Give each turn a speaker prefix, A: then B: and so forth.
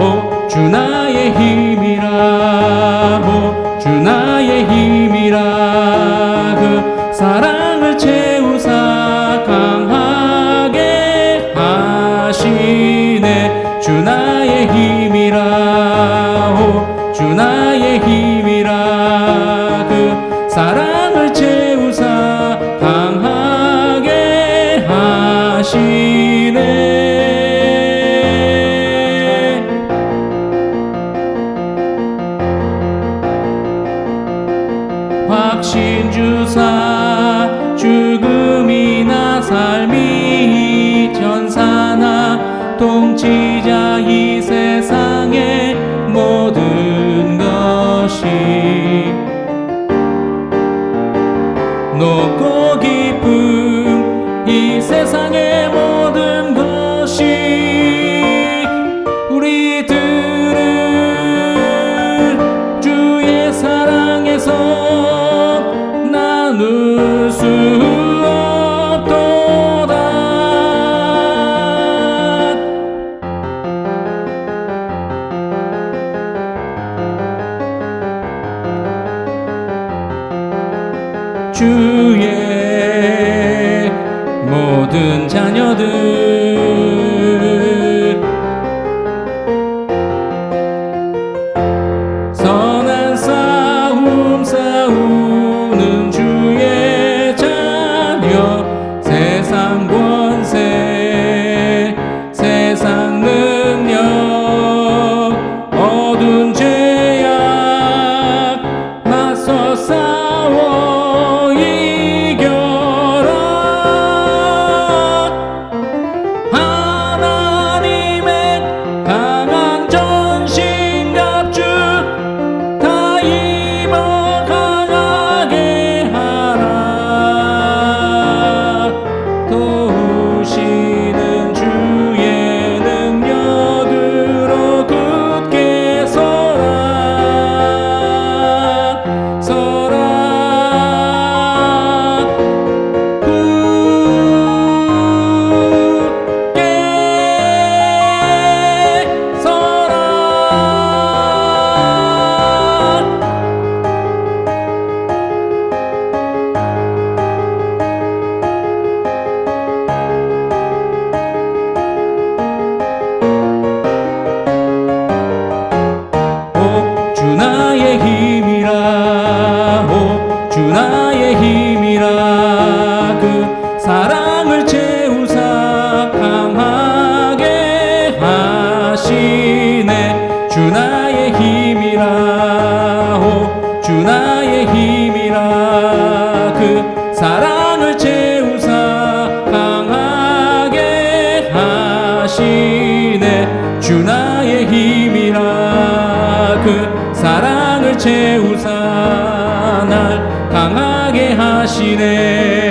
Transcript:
A: 오, 주 나의 힘이라. 오, 주 나의 힘이라. 그 사랑을 채우사 강하게 하시네. 주 나의 힘 통치자 이 세상의 모든 것이 높고 깊은 이 세상의 모든 것이 주의 모든 자녀들 하시네 주 나의 힘이라 오, 주 나의 힘이라. 그 사랑을 채우사 강하게 하시네. 주 나의 힘이라. 그 사랑을 채우사 날 강하게 하시네